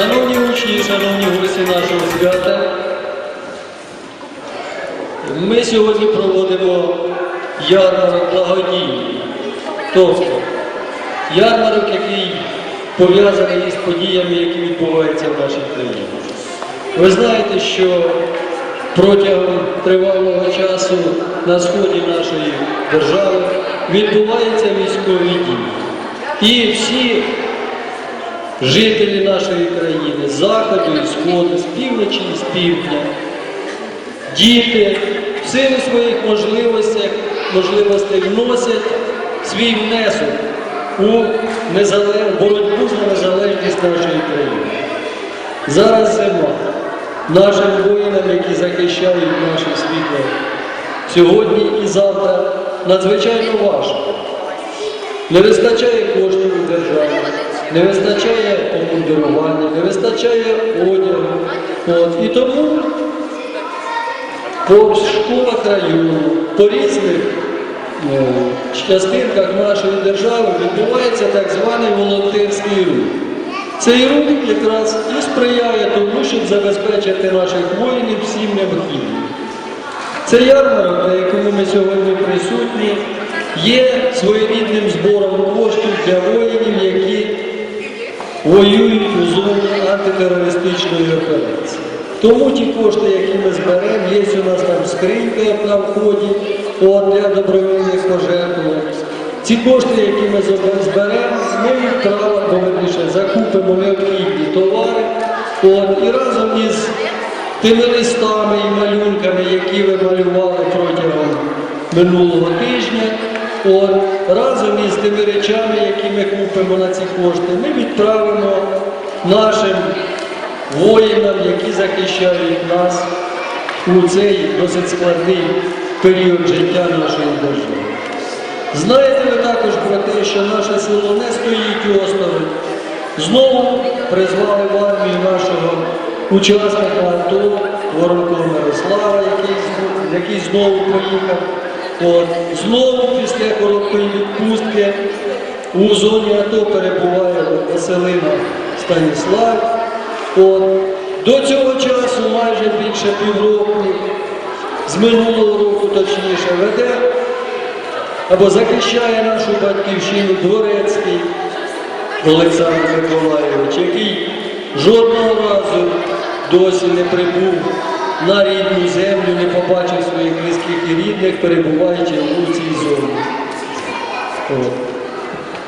Шановні учні, шановні гості нашого свята, ми сьогодні проводимо ярмарок благодійний. Тобто ярмарок, який пов'язаний із подіями, які відбуваються в нашій країні. Ви знаєте, що протягом тривалого часу на сході нашої держави відбуваються військові дії. І всі жителі нашої країни, з заходу і сходу, з півночі і з півдня, діти в силу своїх можливостей, можливостей вносять свій внесок у незале- боротьбу за незалежність нашої країни. Зараз зима. Нашим воїнам, які захищають наше світло сьогодні і завтра, надзвичайно важко. Не вистачає коштів у державі, не вистачає обмундирування, не вистачає одягу. От. І тому по школах району, по різних е, частинках нашої держави відбувається так званий волонтерський рух. Цей рух якраз і сприяє тому, щоб забезпечити наших воїнів всім необхідним. Цей ярмарок, на якому ми сьогодні присутні, є своєрідним збором коштів для воїнів, які воюють у зоні антитерористичної операції. Тому ті кошти, які ми зберемо, є у нас там скринька на вході для добровільних пожертвувань. Ці кошти, які ми зберемо, ми відправимо, або верніше, закупимо необхідні товари. От, і разом із тими листами і малюнками, які ви малювали протягом минулого тижня, от, разом із тими речами, які ми купимо на ці кошти, ми відправимо нашим воїнам, які захищають нас у цей досить складний період життя нашої держави. Знаєте ви також про те, що наше село не стоїть осторонь. Знову призвали в армію нашого учасника АТО, Воронко Мирослава, який, який знову поїхав. От. Знову після короткої відпустки у зоні АТО перебуває Василина Станіслав. От. До цього часу майже більше півроку, з минулого року точніше, веде або захищає нашу батьківщину Дворецький Олександр Миколайович, який жодного разу досі не прибув на рідну землю, не побачив своїх близьких і рідних, перебуваючи у цій зоні. От.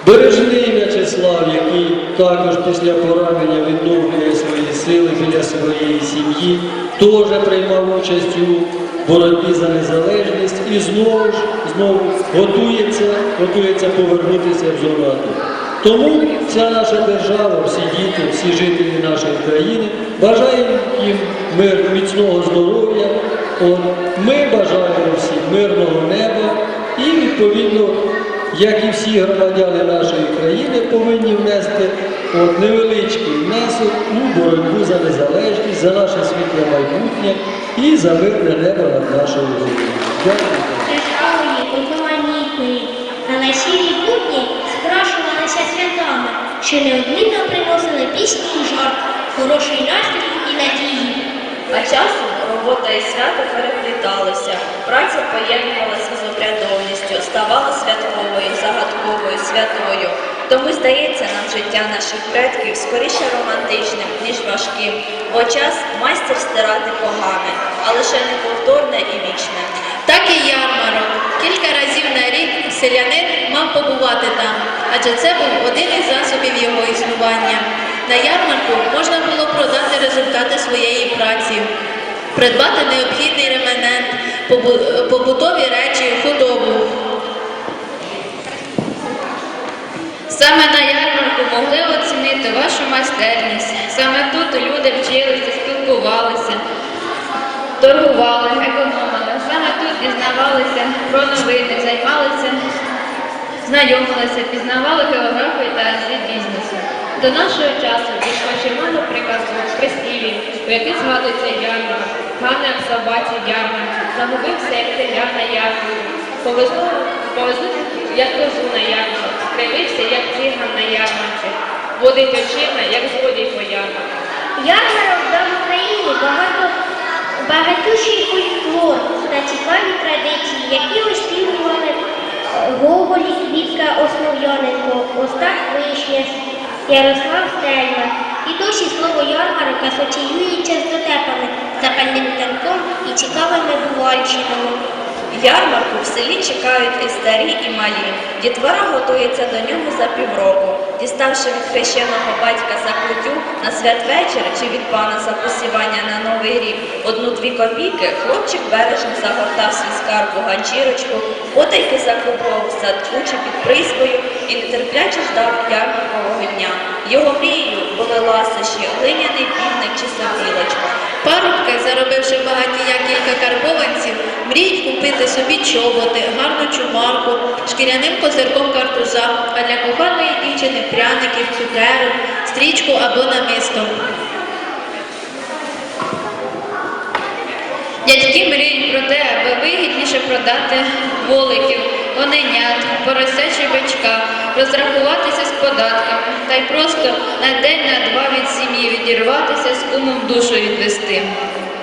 Бережний В'ячеслав, який також після поранення відновлює свої сили біля своєї сім'ї, теж приймав участь у боротьбі за незалежність і знову ж знову готується, готується повернутися в зону АТО. Тому вся наша держава, всі діти, всі жителі нашої країни бажаємо їм мир, міцного здоров'я. Ми бажаємо всім мирного неба і відповідно як і всі громадяни нашої країни повинні внести от, невеличкий внесок у боротьбу за незалежність, за наше світле майбутнє і за мирне небо над нашою. Дякую. Державної одноманітної на спрашувалися святами, що неодмінно приносили пісні і жарт, хороший настрій і надії. А часом робота і свято перепліталися, праця поєднувалася з обрядовністю, ставала святковою, загадковою, святою. Тому здається нам життя наших предків скоріше романтичним, ніж важким, бо час майстер стирати погане, а лише неповторне і вічне. Так і ярмарок. Кілька разів на рік селянин мав побувати там, адже це був один із засобів його існування. На ярмарку можна було продати результати своєї праці, придбати необхідний реманент, побутові речі, про новини, займалися, знайомилися, пізнавали географію та світ бізнесу. До нашого часу дійшло чимало приказок, прислів'їв, у яких згадується ярмарок, гане в собаці ярмарку, загубився як теля на ярмарку, повезло, повезли як козу на ярмарку, скривився як циган на ярмарці, водить очима, як злодій по ярмарку. Ярмарок дав Україні багато, багатющий фольклор та цікаві традиції, які оспівували е, Гоголь, Квітка Основ'яненко, Остап Вишня, Ярослав Стельман. І досі слово ярмарок асоціюється з дотепами, запальним танком і цікавими бувальщинами. Ярмарку в селі чекають і старі, і малі. Дітвора готується до нього за півроку. Діставши від хрещеного батька за кутю на святвечір чи від пана за посівання на новий рік одну-дві копійки, хлопчик бережно загортав свій скарб у ганчірочку, потайки закопував в садку під прискою і нетерпляче ждав ярмаркового дня. Його мрією були ласощі, глиняний півник чи сопілочка. Парубки, заробивши багатія кілька карбованців, мріють купити собі чоботи, гарну чумарку, шкіряним козирком картуза, а для коханої дівчини пряників, цукерок, стрічку або намисто. Дядьки мріють про те, аби вигідніше продати воликів, оненят, поросячі бичка, розрахуватися з податками та й просто на день на два від сім'ї відірватися з кумом душу відвести.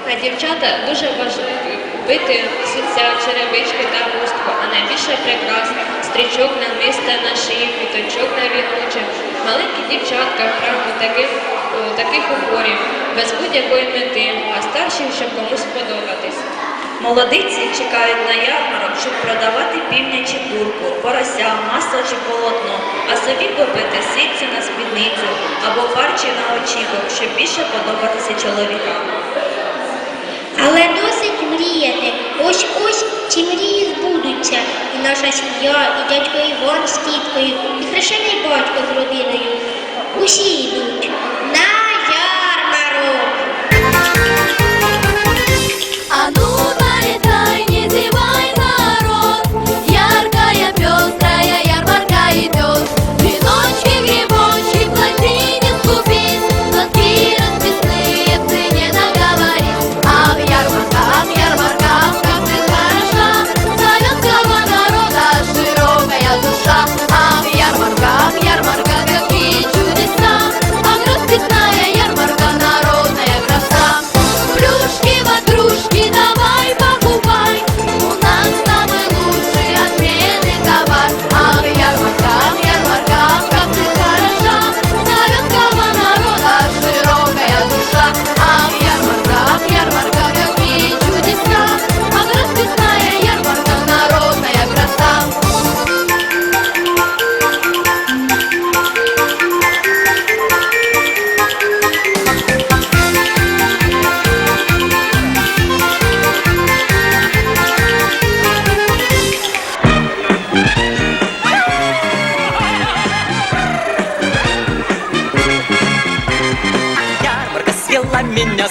А дівчата дуже важливі купити суця, черевички та хустку, а найбільше прикрас, стрічок на миста на шиї, квіточок на віночок, маленькі дівчатка в таких, таких уборів, без будь-якої мети, а старші, щоб комусь сподобатись. Молодиці чекають на ярмарок, щоб продавати півня чи курку, порося, масло чи полотно, а собі купити ситцю на спідницю або фарчі на очіках, щоб більше подобатися чоловікам. Але досить мріяти. Ось ось ці мрії збудуться. І наша сім'я, і дядько Іван з тіткою, і хрещений батько з родиною. Усі йдуть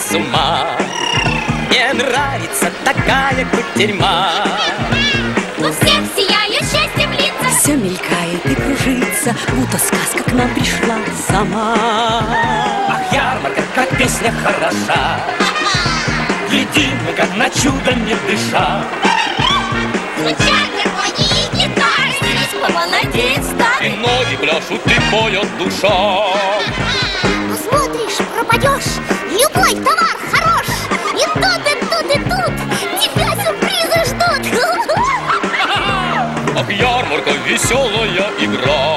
с ума. Мне нравится такая кутерьма. У всех сияет счастьем лица. Все мелькает и кружится, будто сказка к нам пришла сама. Ах, ярмарка, как песня хороша. Гляди, мы как на чудо не дыша. Звучат гармонии и гитары Здесь помолодеет И старый ноги пляшут, и поет душа. Посмотришь, пропадешь Любой товар хорош. И тут, и тут, и тут Тебя сюрпризы ждут. Ах, ярмарка, веселая игра